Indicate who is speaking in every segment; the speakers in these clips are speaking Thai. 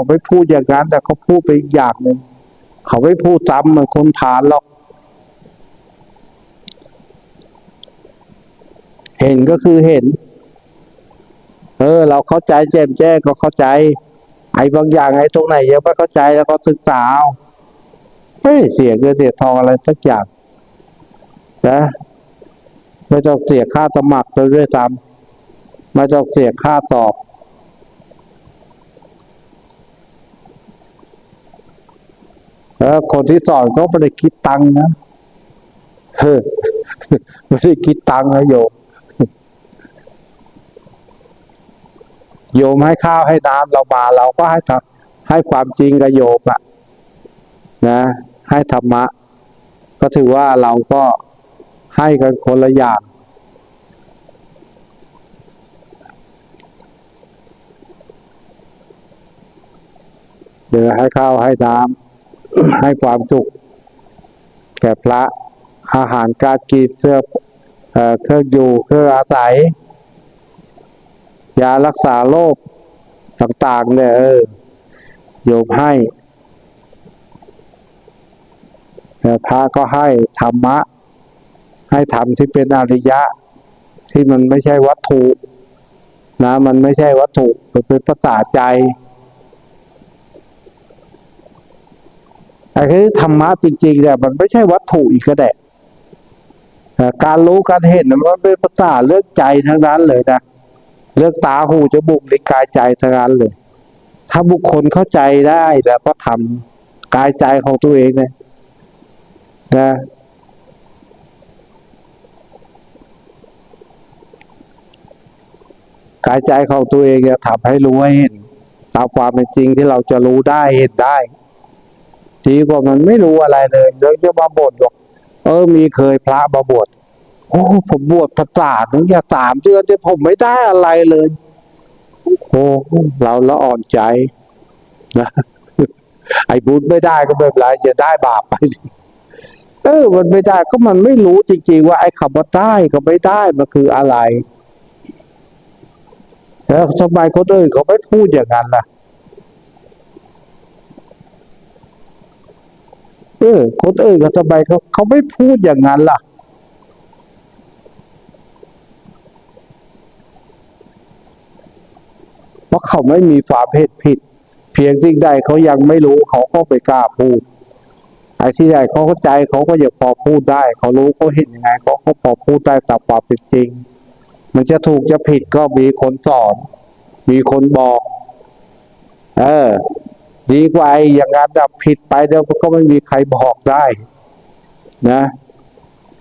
Speaker 1: เขาไม่พูดอย่างนั้น แต่เขาพูดไปอีกอย่างหนึ่งเขาไม่พูดซ้ำเหมือนคนผ่านหรอก เห็นก็คือเห็น เออ เราเข้าใจแจ่มแจ้งก็เข้าใจ ไอ้บางอย่างไอ้ตรงไหนยังไม่เข้าใจแล้วก็ศึกษาเอาไม่เสียเงินเสียทองอะไรสักอย่างนะไม่ต้องเสียค่าสมัครเลยด้วยซ้ำไม่ต้องเสียค่าสอบ แล้วคนที่สอนก็ไม่ได้คิดตังค์นะเฮ้อไม่ได้คิดตังค์นะโยม โยมให้ข้าวให้น้ำเรามาเราก็ให้ทำให้ความจริงกับโยมอะนะ ให้ธรรมะ ก็ถือว่าเราก็ให้กันคนละอย่างเดี๋ยวให้ข้าวให้น้ำ ให้ความสุข แก่พระอาหารการกินเสื้อเอ่อเครื่องอยู่เครื่องอาศัย ยารักษาโรคต่างๆเนี่ยเออโยมให้แต่พระก็ให้ธรรมะ ให้ธรรมที่เป็นอริยะ ที่มันไม่ใช่วัตถุนะมันไม่ใช่วัตถุมันเป็นภาษาใจ ไอ้ที่ธรรมะจริงๆเนี่ยมันไม่ใช่วัตถุอีกก็ได้แต่การรู้การเห็นมันเป็นภาษาเรื่องใจทั้งนั้นเลยนะเรื่องตาหูจมูกลิ้นกายใจทั้งนั้นเลย ถ้าบุคคลเข้าใจได้แล้วก็ทำกายใจของตัวเองเนี่ยนะกายใจของตัวเองจะทำให้รู้ให้เห็นตามความเป็นจริงที่เราจะรู้ได้เห็นได้ ดีกว่ามันไม่รู้อะไรเลยเดี๋ยวจะมาบ่นบอกเออ มีเคยพระมาบวชโอ้ผมบวชภาษาหนึ่งอย่าสามเดือนแต่ผมไม่ได้อะไรเลยโอ้เราละอ่อนใจนะไอ้บุญไม่ได้ก็ไม่เป็นไรจะได้บาปไปดิเออมันไม่ได้ก็มันไม่รู้จริงๆว่าไอ้คำว่าได้กับไม่ได้มันคืออะไรแล้วทำไมคนอื่นเขาไม่พูดอย่างนั้นล่ะ เออคนอื่นก็ทำไมเขาเขาไม่พูดอย่างนั้นล่ะ เพราะเขาไม่มีความเพศผิด เพียงสิ่งใดเขายังไม่รู้เขาก็ไม่กล้าพูดไอ้ที่ใดเขาเข้าใจเขาก็อยากพอพูดได้ เขารู้เขาเห็นยังไงเขาก็พอพูดได้ตามความเป็นจริง มันจะถูกจะผิดก็มีคนสอน มีคนบอก เออ ดีกว่าไอ้อย่างนั้นดับผิดไปเดี๋ยวก็ไม่มีใครบอกได้นะ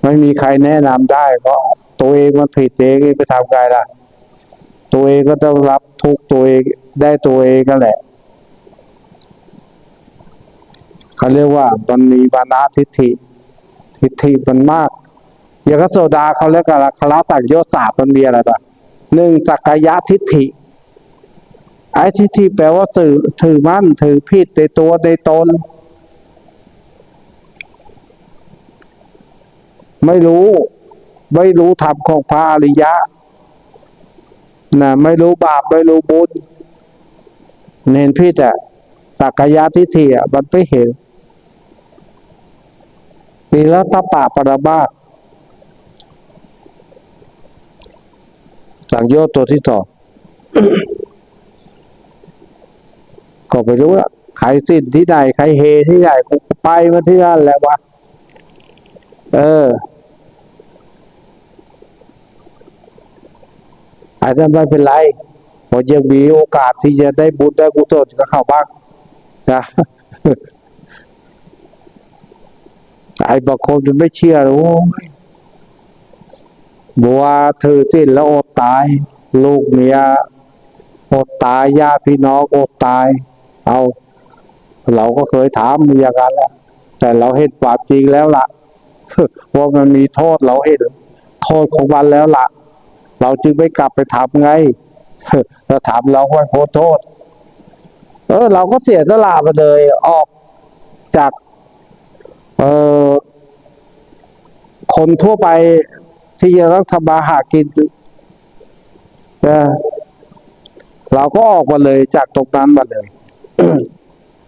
Speaker 1: ไม่มีใครแนะนำได้ เพราะตัวเองมันผิดเองไปทำไงล่ะ ตัวเองก็ต้องรับทุกตัวเองได้ตัวเองก็แหละเขาเรียกว่ามันมีบานาทิฏฐิทิฏฐิมันมากอย่างกบโซดาเขาเรียกอะไรคลาสังโยสามันมีอะไรบ้างหนึ่งจักรยะทิฏฐิ ไอ้ทิฏฐิแปลว่าสื่อถือมั่นถือผิดในตัวในตน ไม่รู้ ไม่รู้ธรรมของพระอริยะนะไม่รู้บาป ไม่รู้บุญเห็นผิดอะสักยะทิฏฐิอะมันไม่เห็นปีละตะปะปรมาสสังโยชน์ตัวที่สอง ก็ไม่รู้ละใครสิ้นที่ไหนใครเฮที่ไหนกูไปมาที่นั่นแหละวะเอออาจจะไม่เป็นไรเพอยังมีโอกาสที่จะได้บุญได้กุศลก็เข้าบ้างนะไอ้บางคนมันไม่เชื่อโอ้บัวถือสิ้นแล้วอดตาย ลูกเมียอดตายญาติพี่น้องอดตาย เอา เราก็เคยถามมีอย่างนั้นแต่เราเห็นความจริงแล้วล่ะว่ามันมีโทษเราเห็นโทษของมันแล้วล่ะ เราจึงไม่กลับไปทำไงเราถามเราก็พ้นโทษ เออ เราก็เสียสละไปเลย ออกจาก เออคนทั่วไปที่จะต้องทำมาหากินเออเราก็ออกมาเลยจากตรงนั้นมาเลย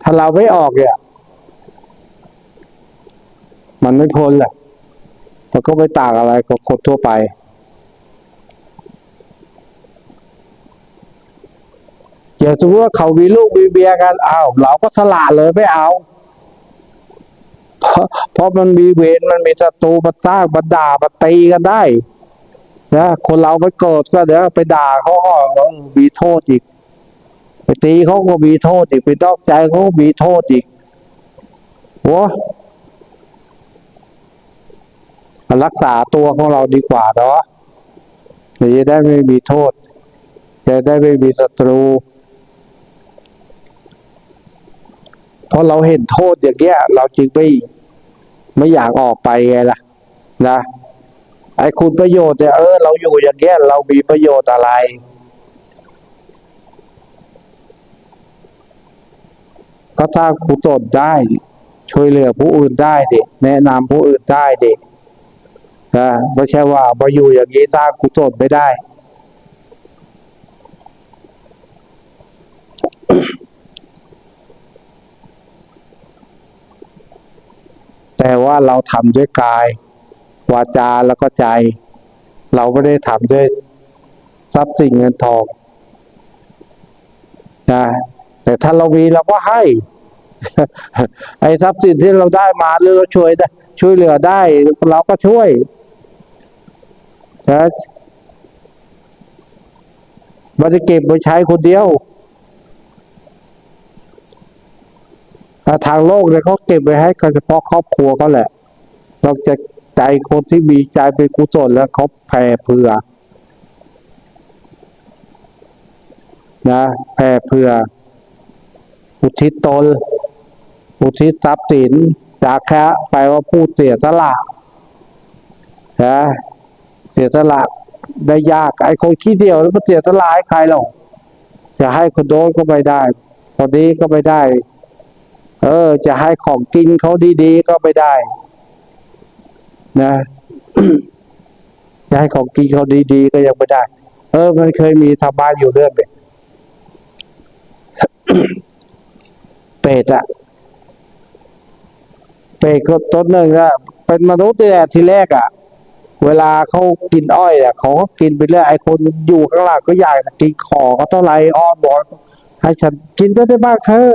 Speaker 1: ถ้าเราไม่ออกเนี่ยมันไม่พ้นแหละมันก็ไม่ต่างอะไรกับคนทั่วไป อย่างสมมติว่าเขามีลูกมีเบียกันอ้าวเราก็สละเลยไม่เอาเพราะเพราะมันมีเวรมันมีศัตรูมาสร้างมาด่ามาตีกันได้นะคนเราไปโกรธก็เดี๋ยวไปด่าเขาก็มีโทษอีก ตีเขาก็มีโทษอีกไปนอกใจเขาก็มีโทษอีกโว้รักษาตัวของเราดีกว่าเนาะจะได้ไม่มีโทษ จะได้ไม่มีศัตรู เพราะเราเห็นโทษอย่างเงี้ย เราจึงไม่ไม่อยากออกไปไงล่ะ นะไอ้คุณประโยชน์เนี่ยเออเราอยู่อย่างเงี้ยเรามีประโยชน์อะไร ก็สร้างกุศลได้ ช่วยเหลือผู้อื่นได้เดิแนะนำผู้อื่นได้เดินะไม่ใช่ว่ามาอยู่อย่างนี้สร้างกุศลไม่ได้ แต่ว่าเราทำด้วยกาย วาจาแล้วก็ใจ เราไม่ได้ทำด้วยทรัพย์สินเงินทอง แต่ถ้าเรามีเราก็ให้ ไอ้ทรัพย์สินที่เราได้มาหรือเราช่วยได้ช่วยเหลือได้ เราก็ช่วยนะมันจะเก็บไปใช้คนเดียวทางโลกเนี่ยเขาเก็บไว้ให้เฉพาะครอบครัวเขาแหละเราจะใจคนที่มีใจเป็นกุศลแล้วเขาแผ่เผื่อนะแผ่เผื่อ อุทิศตน อุทิศทรัพย์สินจากแค่แปว่าผู้เสียสละนะเสียสละได้ยากไอ้คนขี้เดียวแล้วมันเสียสละให้ใครหรอกจะให้คนโดนก็ไม่ได้คนนี้ก็ไม่ได้ เออ จะให้ของกินเขาดีๆก็ไม่ได้ นะจะให้ของกินเขาดีๆก็ยังไม่ได้ เออ มันเคยมีทำบ้านอยู่เรื่องเนี่ย เป็ดอะเป็ดก็ต้นหนึ่งอะเป็นมนุษย์เนี่ยทีแรกอะเวลาเขากินอ้อยอะเขาก็กินไปเรื่อยไอ้คนอยู่ข้างหลังก็อยากกินขอเขาเท่าไหร่อ้อนบอกให้ฉันกินได้ได้บ้างเถอะ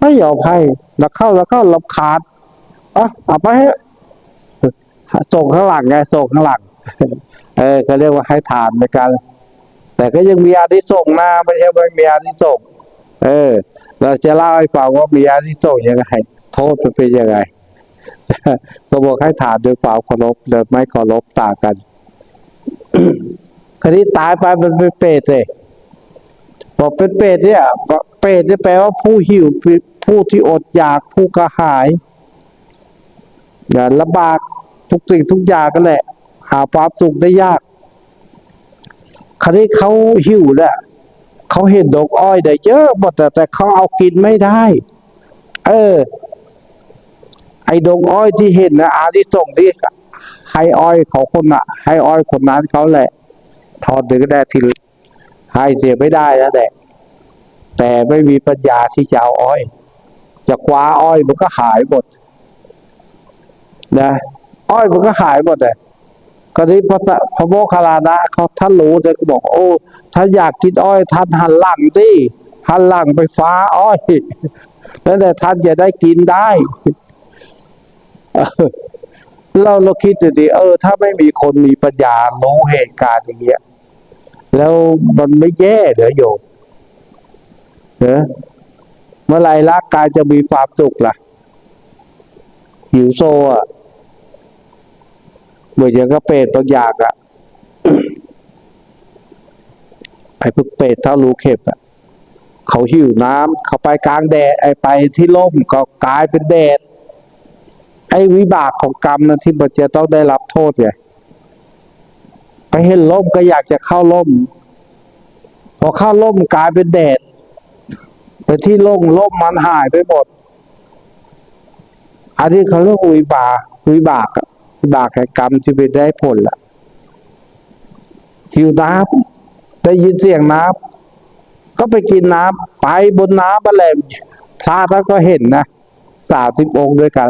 Speaker 1: ไม่ยอมให้แล้วเข้าแล้วเข้าลำขาดอะเอาไปส่งข้างหลังไงส่งข้างหลังเออก็เรียกว่าให้ทานในการแต่ก็ยังมีอานิสงส์นะไม่ใช่ไม่มีอานิสงส์เออ เราจะเล่าให้ฟังว่ามีอานิสงส์ยังไง โทษมันเป็นยังไงก็บอกให้ทานด้วยควาเคารพหรือไม่เคารพต่างกันคราวนี้ตายไปมันเป็นเปรตเลยบอกเป็นเปรตเนี่ยเปรตเนี่ยแปลว่าผู้หิวผู้ที่อดอยากผู้กระหายอย่าลำบากทุกสิ่งทุกอย่างกันแหละ หาความสุขได้ยาก คราวนี้เขาหิวเนี่ย เขาเห็นดอกอ้อยได้เยอะหมดแต่แต่เขาเอากินไม่ได้ เออ ไอ้ดงอ้อยที่เห็นนะอาที่ส่งที่ให้อ้อยเขาคนน่ะให้อ้อยคนนั้นเขาแหละ ทอดถึงได้ทีให้เสียไม่ได้แล้วแหละแต่ไม่มีปัญญาที่จะเอาอ้อย จะคว้าอ้อยมันก็หายหมดนะอ้อยมันก็หายหมดเลย ก็นี้พระพระโมคคัลลานะเขาท่านรู้เลยก็บอก โอ้ ถ้าอยากกินอ้อยท่านหันหลังสิหันหลังไปฟ้าอ้อยแล้วแต่ท่านจะได้กินได้เราเราคิดดูดิเออ ถ้าไม่มีคนมีปัญญารู้เหตุการณ์อย่างเงี้ย แล้วมันไม่แย่เหรอโยมเนอะเมื่อไรร่างกายจะมีความสุขล่ะหิวโซอะ เหมือนอย่างกระเป็ดบางอย่างอะไอ้พวกเป็ดเท่ารูเข็บอะเขาหิวน้ำเขาไปกลางแดด ไอ้ไปที่ร่มก็กลายเป็นแดด ไอ้วิบากของกรรมนะที่มันจะต้องได้รับโทษไงไปเห็นร่มก็อยากจะเข้าร่ม พอเข้าร่มกลายเป็นแดดไปที่ร่มร่มมันหายไปหมด อันนี้เขาเรียกวิบากวิบากอะ บากแห่งกรรมที่ไปได้ผลละหิวน้ำได้ยินเสียงน้ำก็ไปกินน้ำไปบนน้ำอะไรพระท่านก็เห็นนะสาสิบองค์ด้วยกัน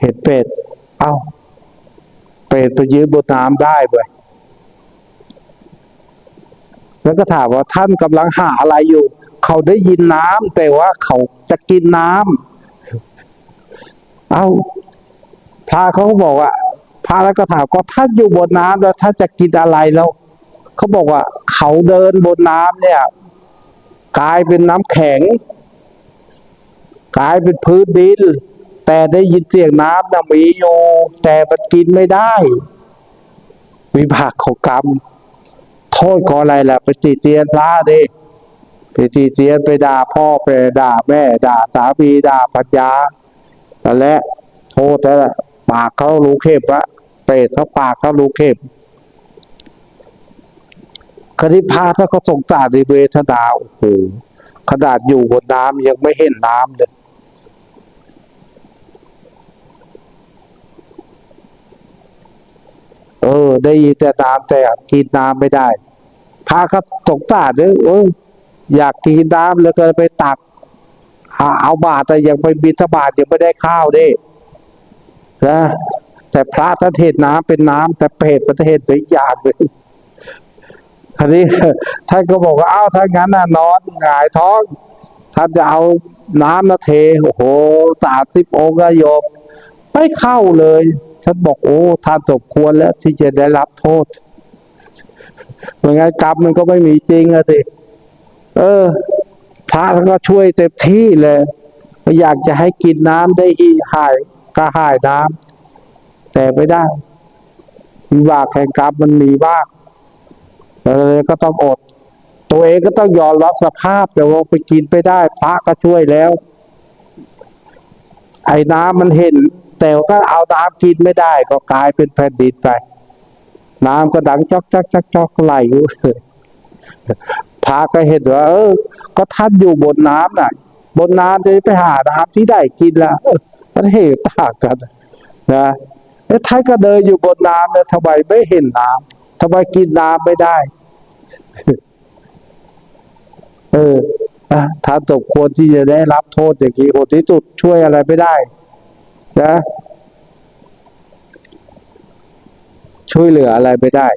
Speaker 1: เห็นเป็ด เอ้า เป็ดไปยืนบนน้ำได้เว้ยแล้วก็ถามว่าท่านกำลังหาอะไรอยู่ เขาได้ยินน้ำแต่ว่าเขาจะกินน้ำ เอ้าพระเขาก็บอกว่าพระแล้วก็ถามก็ท่าอยู่บนน้ำแล้วท่าจะกินอะไรแล้วเขาบอกว่า เขาเดินบนน้ำเนี่ย กลายเป็นน้ำแข็ง กลายเป็นพื้นดิน แต่ได้ยินเสียงน้ำนะมีอยู่แต่มันกินไม่ได้วิบากของกรรม โทษก็อะไรล่ะไปติเตียนพระดิไปติเตียนไปด่าพ่อไปด่าแม่ ด่าสามีด่าปัญญา นั่นแหละโทษแต่ละปากเขารู้เข้มวะเปรตเขาปากเขารู้เข้มคดีพาถ้าเขาสงสารในเวทนาโอ้โหขนาดอยู่บนน้ำยังไม่เห็นน้ำเลยเออ ได้ยินแต่น้ำแต่กินน้ำไม่ได้พระก็สงสารเลยเอออยากกินน้ำแล้วก็ไปตัก เอาบาตรแต่ยังไปบิณฑบาตยังไม่ได้ข้าวด้นะแต่พระท่านเทศน้ำเป็นน้ำแต่เพศประเทศเป็นยางเลยทีนี้ท่านก็บอกว่าอ้าวถ้างั้นน่ะนอนหงายท้องท่านจะเอาน้ำมาเทโอ้โหสาสิบองค์กโยมไม่เข้าเลยท่านบอกโอ้ท่านสมควรแล้วที่จะได้รับโทษเหมือนไงกรรมมันก็ไม่มีจริงอะสิเออ พระท่านก็ช่วยเต็มที่เลยอยากจะให้กินน้ำได้หายก็หายน้ำแต่ไม่ได้วิบากแห่งกรรมมันมีบ้างเลยก็ต้องอด ตัวเองก็ต้องยอมรับสภาพแต่ว่าไปกินไปได้ พระก็ช่วยแล้ว ไอ้น้ำมันเห็น แต่ก็เอาน้ำกินไม่ได้ ก็กลายเป็นแผ่นดินไป น้ำก็ดังจอกจอกจอกจอกไหลอยู่ พระก็เห็นว่า เออ ก็ท่านอยู่บนน้ำน่ะ บนน้ำจะไปหาน้ำที่ได้กินละเออมันเหตุต่างกันนะแล้วท่านก็เดินอยู่บนน้ำเนี่ยทำไมไม่เห็นน้ำทำไมกินน้ำไม่ได้ เออท่านสมควรที่จะได้รับโทษอย่างนี้โหดที่สุดช่วยอะไรไม่ได้ นะ ช่วยเหลืออะไรไม่ได้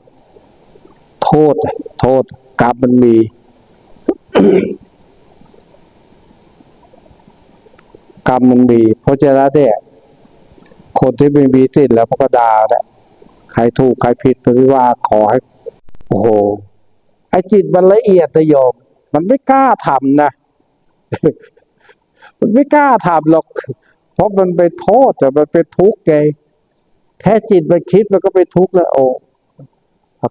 Speaker 1: โทษ โทษกรรมมันมี กรรมมันมีเพราะฉะนั้นเนี่ยคนที่ไม่มีสิทธิ์แล้วก็ด่าแหละใครถูกใครผิดไม่ว่าขอให้โอ้โหไอจิตมันละเอียดนะโยมมันไม่กล้าทำนะมันไม่กล้าทำหรอก เพราะมันเป็นโทษแต่มันเป็นทุกข์ไงแค่จิตมันคิดมันก็เป็นทุกข์แล้วโอ้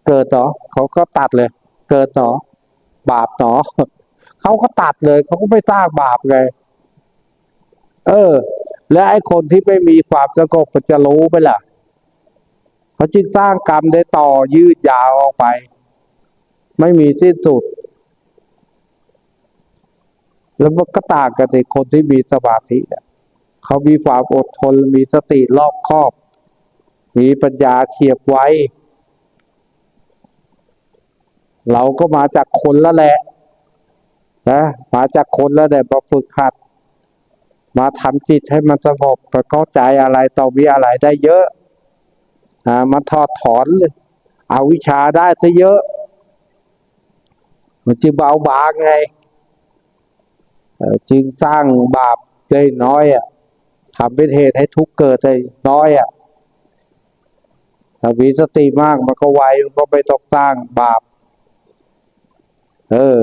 Speaker 1: เกิดต่อเขาก็ตัดเลย เกิดต่อ บาปต่อเขาก็ตัดเลยเขาก็ไม่สร้างบาปไงเออ และไอ้คนที่ไม่มีความสงบมันจะรู้ไหมล่ะเขาจึงสร้างกรรมได้ต่อยืดยาวออกไป ไม่มีสิ้นสุด แล้วมันก็ต่างกับในคนที่มีสมาธิเนี่ยเขามีความอดทนมีสติรอบคอบ มีปัญญาเฉียบไว้ เราก็มาจากคนล้วแหละนะมาจากคนล้วแหละมาฝึกหัด มาทำจิตให้มันสงบมาเข้าใจอะไรต่อมีอะไรได้เยอะอ่ามาถอดถอนเอาวิชาได้ซะเยอะ มันจึงเบาบางไงจึงสร้างบาปได้น้อยอะทำเป็นเหตุให้ทุกข์เกิดได้น้อยอะถ้ามีสติมากมันก็ไวมันก็ไม่ต้องสร้างบาป เออ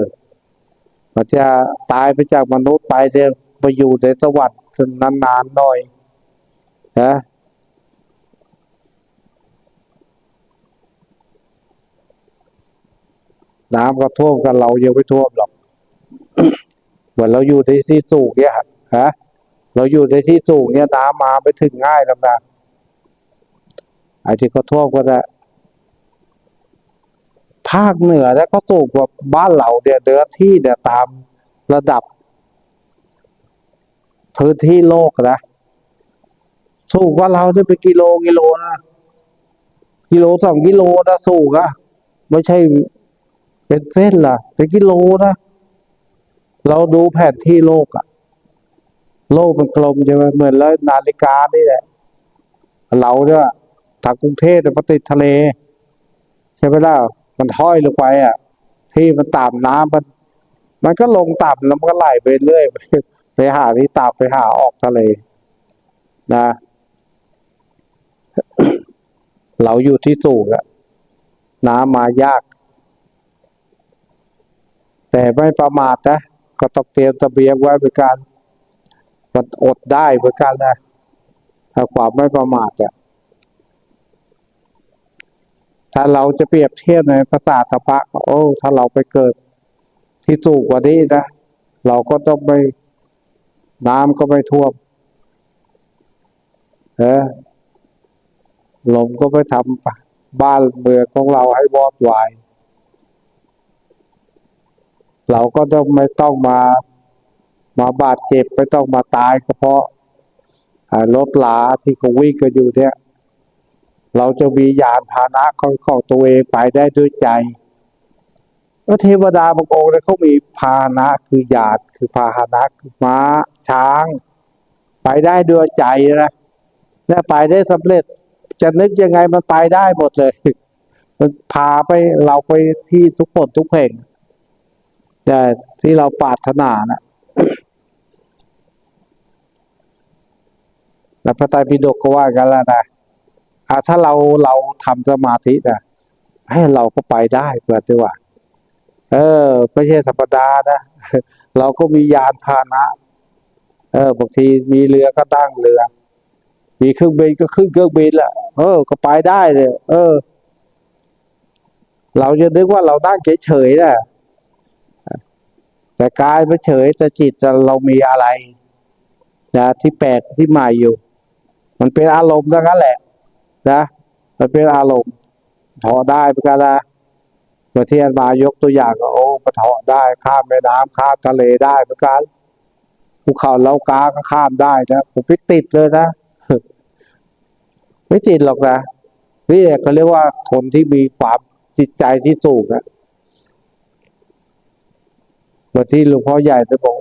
Speaker 1: มันจะตายไปจากมนุษย์ไปเดี๋ยวไปอยู่ในสวรรค์นานๆหน่อยนะน้ำก็ท่วมกันเรายังไม่ท่วมหรอก เหมือนเราอยู่ในที่สูงเนี่ยฮะเราอยู่ในที่สูงเนี่ยน้ำมาไม่ถึงง่ายล้วนะไอ้ที่เขาท่วมก็ได้ ภาคเหนือแล้วก็สูงกว่าบ้านเราเนี่ยเนื้อที่เนี่ยตามระดับพื้นที่โลกนะสูงกว่าเราจะเป็นกิโลกิโลนะกิโลสองกิโลนะสูงอะไม่ใช่เป็นเส้นล่ะเป็นกิโลนะเราดูแผนที่โลกอะโลกมันกลมใช่ไหมเหมือนแล้วนาฬิกานี่แหละเราเนี่ยทางกรุงเทพเนี่ยมันติดทะเล ใช่ไหมล่ะ มันห้อยลงไปอะ ที่มันต่ำน้ำมัน มันก็ลงต่ำแล้วมันก็ไหลไปเรื่อยไปหาที่ต่ำไปหาออกทะเล นะ เราอยู่ที่สูงอะน้ำมายาก แต่ไม่ประมาทนะก็ต้องเตรียมเบียงไว้เป็นการมันอดได้เหมือนกันนะถ้าความไม่ประมาทอะ ถ้าเราจะเปรียบเทียบในภาษาตะปะโอ้ถ้าเราไปเกิดที่สูงกว่านี้นะเราก็ต้องไปน้ำก็ไม่ท่วมเออลมก็ไม่ทำบ้านเมืองของเราให้วอดวาย เราก็ต้องไม่ต้องมามาบาดเจ็บไม่ต้องมาตายก็เพราะรถลาที่เขาวิ่งกันอยู่เนี่ย เราจะมียานพาหนะของของตัวเองไปได้ด้วยใจแล้วเทวดาบางองค์เนี่ยเขามีพาหนะคือยานคือพาหนะคือม้า ช้าง ไปได้ด้วยใจนะและไปได้สำเร็จ จะนึกยังไงมันไปได้หมดเลย มันพาไปเราไปที่ทุกคนทุกแห่งแต่ที่เราปรารถนานะแล้วพระไตรปิฎกก็ว่ากันแล้วนะ อ่าถ้าเราเราทำสมาธินะให้เราก็ไปได้เปิดดีกว่า เออไม่ใช่ธรรมดานะเราก็มียานพาหนะ เออบางทีมีเรือก็ตั้งเรือ มีเครื่องบินก็ขึ้นเครื่องบินละเออ ก็ไปได้เลยเออ เราจะนึกว่าเรานั่งเฉยๆนะแต่กายไม่เฉยแต่จิตเรามีอะไรนะที่แปลกที่ใหม่อยู่ มันเป็นอารมณ์ทั้งนั้นแหละ นะมันเป็นอารมณ์ถอได้เหมือนกันนะเมื่อที่อันมายกตัวอย่างก็โอ้ก็ถอได้ข้ามแม่น้ำข้ามทะเลได้เหมือนกันภูเขาเล้ากาก็ข้ามได้นะผมไม่ติดเลยนะไม่ติดหรอกนะนี่แหละเขาเรียกว่าคนที่มีความจิตใจที่สูงนะเมื่อที่หลวงพ่อใหญ่จะบอก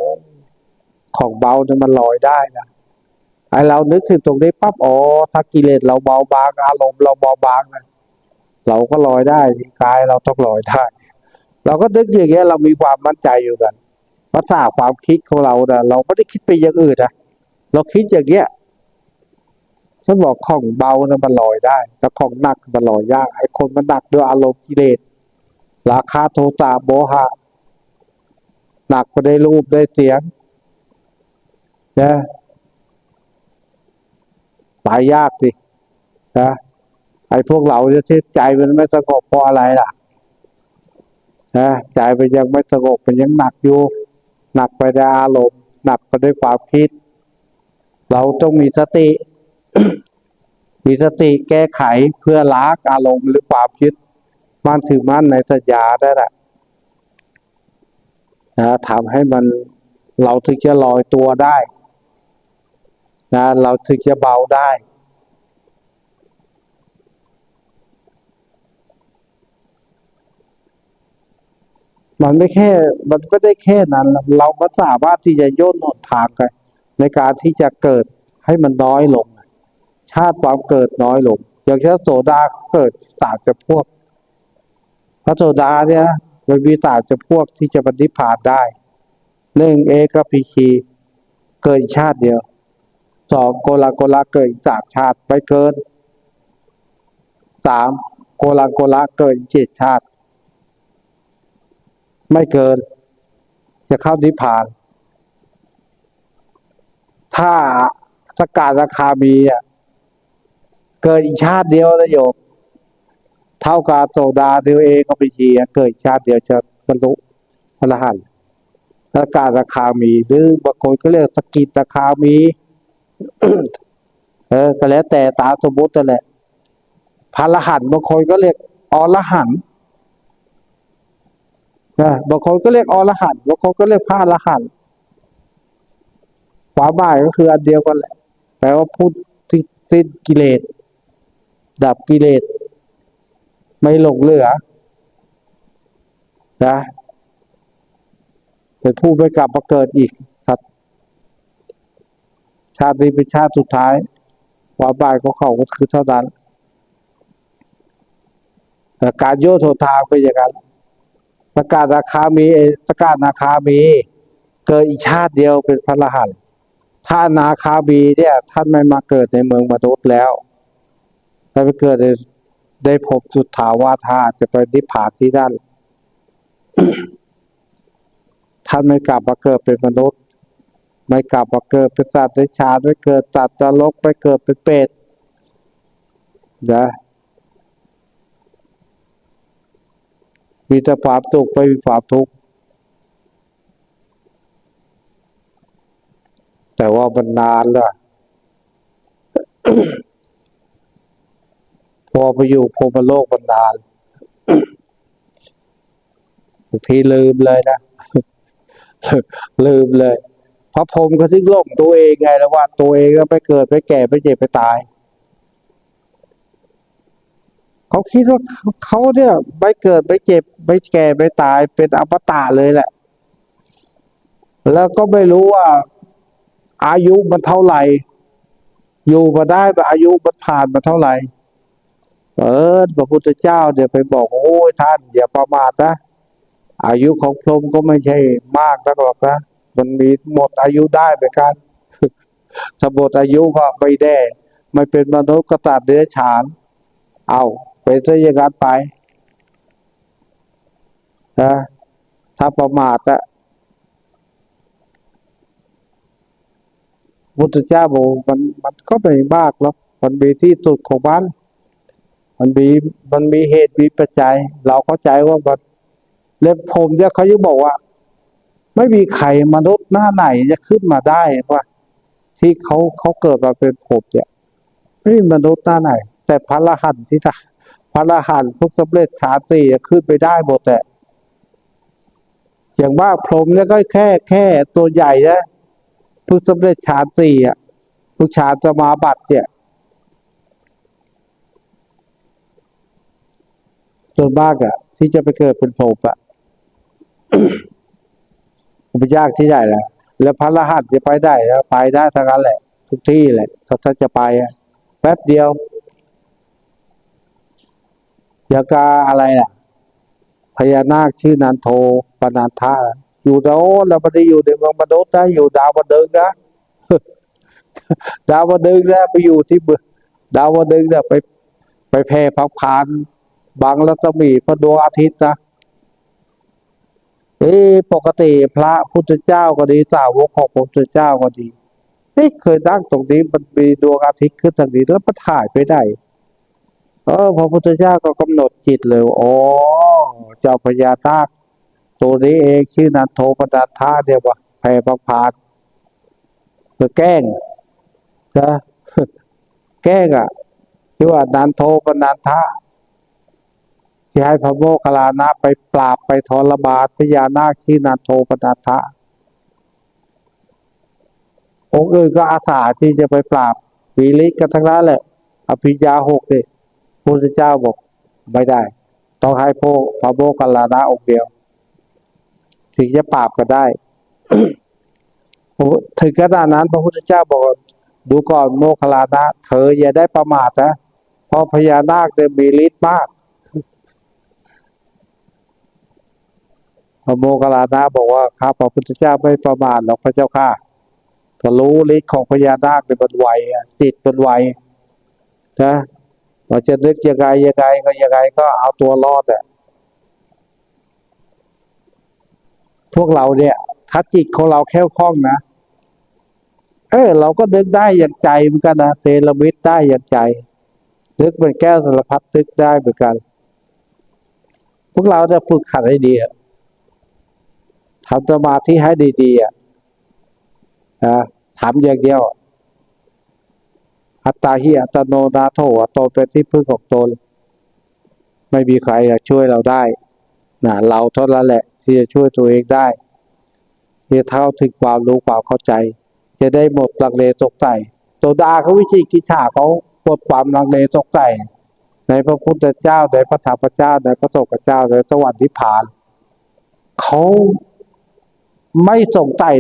Speaker 1: ของเบาเนี่ยมันลอยได้นะ ไอเรานึกถึงตรงนี้ปั๊บอ๋อถ้ากิเลสเราเบาบางอารมณ์เราเบาบางนะเราก็ลอยได้กายเราต้องลอยได้ เราก็นึกอย่างเงี้ยเรามีความมั่นใจอยู่กันภาษาความคิดของเราเนะเราไม่ได้คิดไปอย่างอื่นนะเราคิดอย่างเงี้ยฉันบอกของเบานะมันลอยได้แต่ของหนักมันลอยยากไอ้คนมันหนักด้วยอารมณ์กิเลสราคาโทสะโมหะหนักไปได้รูปได้เสียงนะายยากสินะไอ้พวกเราเนี่ยที่ใจมันไม่สงบเพราะอะไรล่ะนะใจมันยังไม่สงบมันยังหนักอยู่ หนักไปด้วยอารมณ์หนักไปด้วยความคิด เราต้องมีสติ มีสติแก้ไขเพื่อล้างอารมณ์หรือความคิดมั่นถือมั่นในสัญญาได้แหละนะทำให้มันเราถึงจะลอยตัวได้ นะเราถึงจะเบาได้ มันไม่แค่ มันไม่ได้แค่นั้น เราก็สามารถที่จะย่นหนทางกันในการที่จะเกิดให้มันน้อยลง ชาติความเกิดน้อยลง อย่างเช่นโสดาเกิดต่างจากพวกพระโสดาเนี่ยมันมีต่างจากพวกที่จะปฏิพานได้หนึ่งเอกพีคีเกิดชาติเดียว สองโกลาโกลาเกิดอีกสามชาติไม่เกินสามโกลาโกลาเกิดเจ็ดชาติ ไม่เกิน จะเข้านิพพาน ถ้าสการาคามีอะเกิดอีกชาติเดียวนะโยมเท่ากับโสดาเดียวเองก็ไปเชียเกิดชาติเดียวจะบรรลุพระอรหันต์สการาคามี หรือบางคนก็เรียกสกิตราคามี เออก็แล้วแต่ตามสมมตินั่นแหละ พระรหันต์บางคนก็เรียกอรหันต์นะบางคนก็เรียกอรหันต์บางคนก็เรียกพระอรหันต์ความหมายก็คืออันเดียวกันแหละแปลว่าพูดที่สิ้นกิเลสดับกิเลสไม่หลงเหลือนะเป็นผู้ไม่กลับมาเกิดอีกาตินี้เป็นชาติสุดท้ายความบายของเขาก็คือเท่านั้นแต่การโยโททาเป็นอย่างนั้นสกานาคามีสกานาคามี เกิดอีกชาติเดียวเป็นพระรหันต์ถ้านาคาบีเนี่ยท่านไม่มาเกิดในเมืองมนุษย์แล้วถ้าไปเกิดในได้พบสุดถาวาธาจะไปนิพพานที่นั่นท่านไม่กลับมาเกิดเป็นมนุษย์ ไม่กลับมาเกิดเป็นสัตว์ในชาไม่เกิดสัตว์นรกไม่เกิดเป็นเปรตนะมีแต่ความสุขไม่มีความทุกข์แต่ว่ามันนานละพอไปอยู่พรหมโลกมันนานบางทีลืมเลยนะ ลืมเลย พระพรหมก็ถึงโลกตัวเองไงแล้วว่าตัวเองก็ไปเกิดไปแก่ไปเจ็บไปตาย เขาคิดว่าเขาเนี่ยไม่เกิดไม่เจ็บไม่แก่ไม่ตายเป็นอมตะเลยแหละ แล้วก็ไม่รู้ว่า อายุมันเท่าไหร่ อยู่มาได้แบบอายุมันผ่านมาเท่าไหร่เออพระพุทธเจ้าเดี๋ยวไปบอกโอ้ยท่านอย่าประมาทนะอายุของพรหมก็ไม่ใช่มากนักหรอกนะ มันมีหมดอายุได้เหมือนกันถ้าหมดอายุก็ไม่แน่ไม่เป็นมนุษย์ก็ตัดเดือฉาน เอาเป็นซะอย่างนั้นไปนะถ้าประมาทอะพุทธเจ้าบอกมันมันก็ไม่มากหรอกมันมีที่สุดของมันมันมีมันมีเหตุมีปัจจัย เราเข้าใจว่ามันเล็บผมเนี่ยเขายังบอกว่า ไม่มีใครมนุษย์หน้าไหนจะขึ้นมาได้ว่าที่เขาเขาเกิดมาเป็นผมเนี่ยไม่มีมนุษย์หน้าไหน แต่พระอรหันที่ได้พระอรหันต์ทุกสำเร็จฌานสี่ขึ้นไปได้หมดแต่อย่างว่าพรหมเนี่ยก็แค่แค่ตัวใหญ่นะเพิ่งสำเร็จฌานสี่อะเพิ่งฌานสมาบัติเนี่ยส่วนมากอะ ที่จะไปเกิดเป็นพรหมอะ มันยากที่ไหนล่ะแล้วพระรหัสจะไปได้แล้วไปได้ทั้งนั้นแหละ ทุกที่แหละถ้าจะไปแป๊บเดียวยากาอะไรอะพญานาคชื่อนันโทปนันทาอยู่โน้นเราไม่ได้อยู่ในเมืองมนุษย์นะอยู่ดาวบดึงนะดาวบดึงนะไปอยู่ที่เมืองดาวบดึงเนี่ยไป ไปแผ่พักพานบางรัศมีพระดวงอาทิตย์นะ เอ้ปกติพระพุทธเจ้าก็ดีสาวกของพระพุทธเจ้าก็ดีเอ้เคยนั่งตรงนี้มันมีดวงอาทิตย์ขึ้นทางนี้แล้วมันถ่ายไปได้เออพระพุทธเจ้าก็กำหนดจิตเลยอ๋อเจ้าพญานาคตัวนี้เองชื่อนันโทปนันทาเดียวว่าแผ่ประพานเพื่อแกล้งนะแกล้งอะที่ว่านันโทปนันทา ที่ให้พระโมคคัลลานะไปปราบไปทรมานพญานาคที่นาโทปนาทะองค์อื่นก็อาสาที่จะไปปราบวีลิกกันทั้งนั้นแหละ อภิญญาหกเนี่พระพุทธเจ้าบอกไม่ได้ ต้องให้พระพระโมคคัลลานะองค์เดียว ถึงจะปราบก็ได้ถึงขนาดนั้นพระพุทธเจ้าบอกดูก่อนโมคคัลลานะ เธออย่าได้ประมาทนะเพราะพญานาคเนี่ยมีฤทธิ์มาก พระโมคคัลลานะบอกว่าข้าพระพุทธเจ้าไม่ประมาทหรอกพระเจ้าค่ะก็รู้ฤทธิ์ของพญานาคเป็นบนไหวจิตเป็นไหวนะว่าจะนึกยังไงยังไงก็ยังไงก็เอาตัวรอดอะพวกเราเนี่ยถ้าจิตของเราแค่คล่องนะเออเราก็นึกได้อย่างใจเหมือนกันนะเตลมิตได้อย่างใจ นึกเป็นแก้วสารพัดนึกได้เหมือนกัน พวกเราจะฝึกขัดให้ดีอะ ทำสมาธิให้ดีๆอะนะทำอย่างเดียว อัตตาหิอัตโนนาโถอัตโตเป็นที่พึ่งของตน ไม่มีใครจะช่วยเราได้นะเราเท่านั้นแหละที่จะช่วยตัวเองได้ที่เท่าถึงความรู้ความเข้าใจ จะได้หมดลังเลสงสัยตัวดาเขาวิจิกิจฉาเขาหมดความลังเลสงสัยในพระพุทธเจ้าในพระธรรมเจ้าในพระสงฆ์เจ้าในสวรรค์นิพพานเขา ไม่สงสัย